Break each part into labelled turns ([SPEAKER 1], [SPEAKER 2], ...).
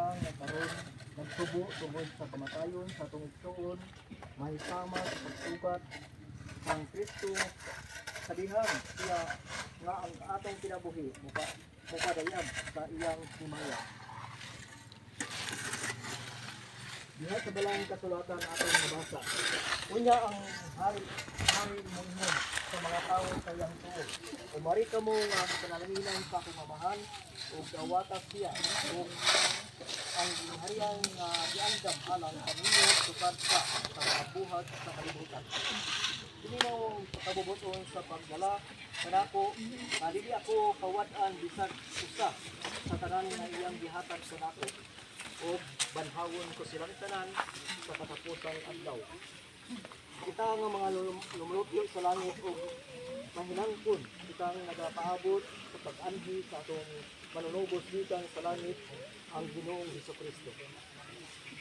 [SPEAKER 1] siya nagkaroon nagtubo tungod sa kamatayon sa igsoon mahisama sa pagsugat ang Kristo sa dihang. Siya nga ang atong kinabuhi muka mukadayab sa iyang himaya Diha sa balang kasulatan atong nabasa. Unya ang hari hari munhon sa mga tao sa iyang tuo. Umari ka mo nga panalanginan sa kumamahan o gawatas siya o ang hariang uh, giandam alang kaninyo sukad sa sa mga buhat sa kalibutan. Dili mo kabubuton sa pagdala kanako dili ako kawad-an bisag usa sa tanan nga iyang gihatag sa nako o banhawon ko silang tanan sa katapusang adlaw. Kita nga mga lum- lumulutyo sa langit o mahinangkon, kita nga nagapaabot sa pag-anhi sa atong manunubos gikan sa langit ang Ginoong Hesus Kristo.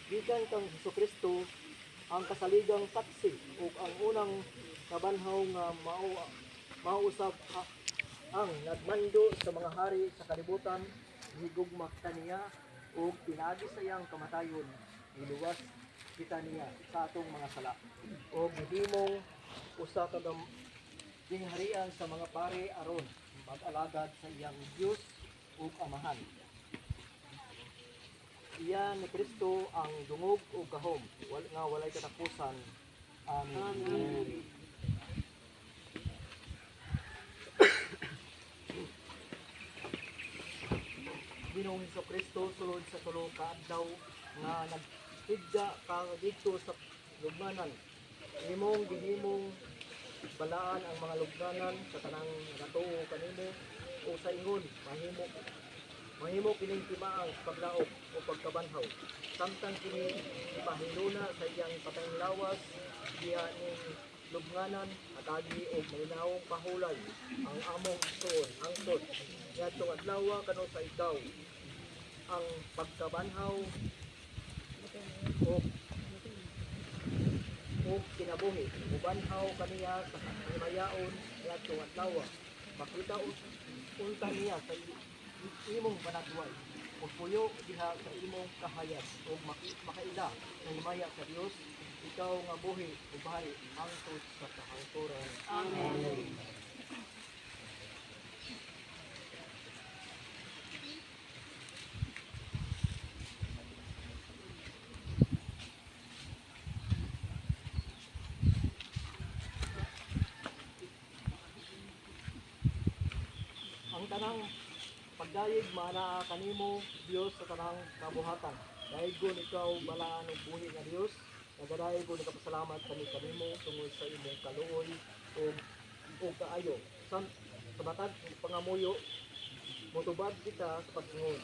[SPEAKER 1] Gikan kang Hesus Kristo ang kasaligang taksi o ang unang kabanhaw nga mao mausap a- ang nagmando sa mga hari sa kalibutan higugma kaniya o pinagi sa iyang kamatayon niluwas kita niya sa atong mga sala. O gihimong usa ka gingharian sa mga pare aron mag-alagad sa iyang Dios ug amahan. Iya ni Kristo ang dungog ug gahom wal nga walay katapusan. Amen, amen. Ginoong Hesus Kristo sulod sa tulo ka adlaw nga nagtigda ka dito sa lugnanan. Imong gihimong balaan ang mga lugnanan sa tanang natuo kanimo o sa ingon mahimo mahimo kining timaang paglaok o pagkabanhaw. Samtang kini ipahiluna sa iyang patayng lawas diha ning lugnanan atagi og malinawong pahulay ang among suon hangtod ngadtong adlaw kano sa ikaw ang pagkabanhaw. O o kinabuhi ubanhaw kaniya sa himayaon ngadtong adlaw makita un- unta niya sa imong panagway o puyo diha sa imong kahayag. O makaila sa himaya sa Dios ikaw nga buhi ubahay hangtod sa kahangturan. Amen. ang tanang pagdayeg mana kanimo Dios sa tanang kabuhatan dahil kung ikaw balaan ng buhi nga Dios nagadayon ko nagpasalamat kami kanimo tungod sa imong kaluoy o o kaayo. Sa sa matag pangamuyo motubad kita sa pagtungod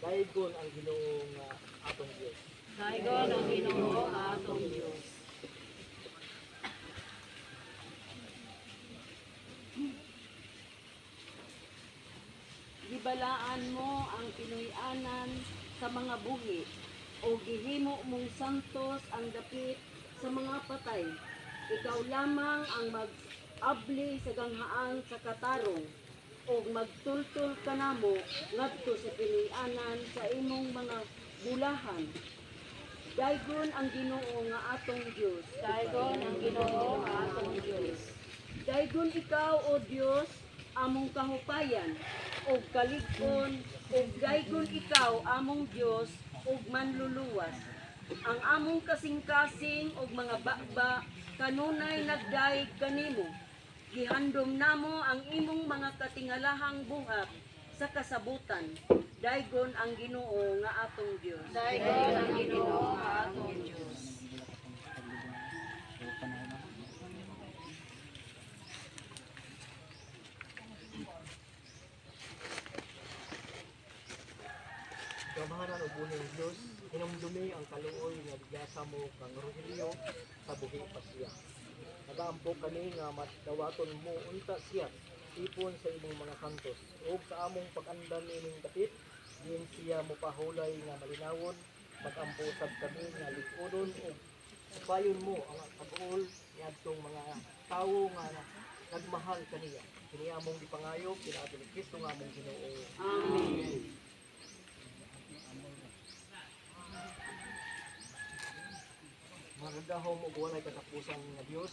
[SPEAKER 1] dahil kung ang Ginoo nga atong Dios
[SPEAKER 2] Kaigon ang Ginoo atong Dios. Gibalaan mo ang Pinoyanan sa mga buhi o gihimo mong santos ang dapit sa mga patay. Ikaw lamang ang mag-abli sa ganghaan sa katarong o magtultul ka namo ngadto sa Pinoyanan sa imong mga bulahan. Daigon ang Ginoo nga atong Dios. Daigon ang Ginoo nga atong Dios. Daigon ikaw o Dios among kahupayan o kaligkon o daigon ikaw among Dios ug manluluwas. Ang among kasing-kasing ug mga bakba kanunay nagdaig kanimo. Gihandom namo ang imong mga katingalahang buhat sa kasabutan. Daigon ang Ginoo nga atong Dios. Daigon ang Ginoo nga atong Dios.
[SPEAKER 1] Gamahanan o buhi ng Diyos, hinumdumi ang kaluoy nga bigasa mo kang Rogelio sa buhi pa siya. Nagaampo kani nga madawaton mo unta siya ipon sa imong mga santos. Ug sa among pag-andan ining dapit din siya mopahulay nga malinawon. Magampo sad kami nga likudon ug payon mo ang pag-uol niadtong mga tawo nga nagmahal kaniya. Kini among gipangayo kinaadto ni Kristo nga among Ginoo
[SPEAKER 2] Amen.
[SPEAKER 1] Nagahom ug walay katapusan nga Dios